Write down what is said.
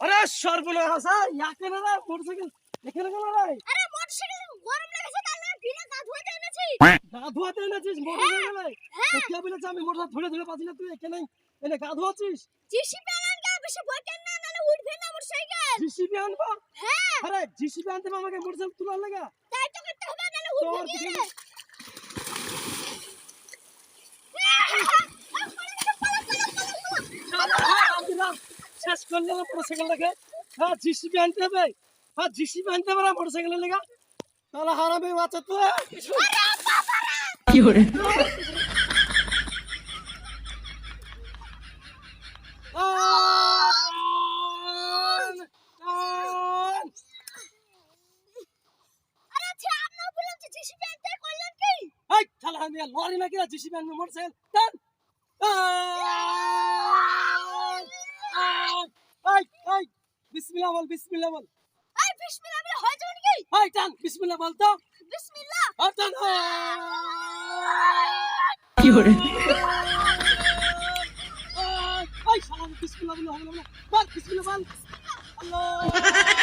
আরে সর্বনাশ? ইয়াকে না মোটরসাইকেল এখানে কেন রে আরে মোটরসাইকেল গরম লেগেছে তার লাগে ভিজে গা ধুয়ে দিয়ে এনেছি গা এনেছিস মোটরসাইকেলে তো কে বলেছে আমি মোটর ধরে ধরে পাচ্ছি না তুই এখানে এনে গা ধোয়াছিস জিসিপি আনান গা বেশি বইকেন না নালে উঠবে না মোটরসাইকেল। জিসিবি আনবা? হ্যাঁ। আরে আনতে হবে আমাকে মোটরসাইকেল তোলার লাগা। তাই তো করতে হবে নালে উঠবে কি শেষ করলে না মোটরসাইকেলটাকে হ্যাঁ জিসিবি আনতে হবে। হ্যাঁ জিসিবি আনতে হবে না মোটরসাইকেলের লেগা। তাহলে হারাবে বাচ্চা তো আচ্ছা জিসিপি কি? এই শালা আমি লরি না কিনা জিসিবি আনবে মোটরসাইকেল। বিসমিল্লাহ বল বিসমিল্লাহ বল। আর বিসমিল্লাহ বলে হয় যাবে নাকি? হয় টান বিসমিল্লাহ বল তো। বিসমিল্লাহ। আর টান আন! এই শালা বিসমিল্লাহ বলে হবে না বল বিসমিল্লাহ বল। আল্লাহ।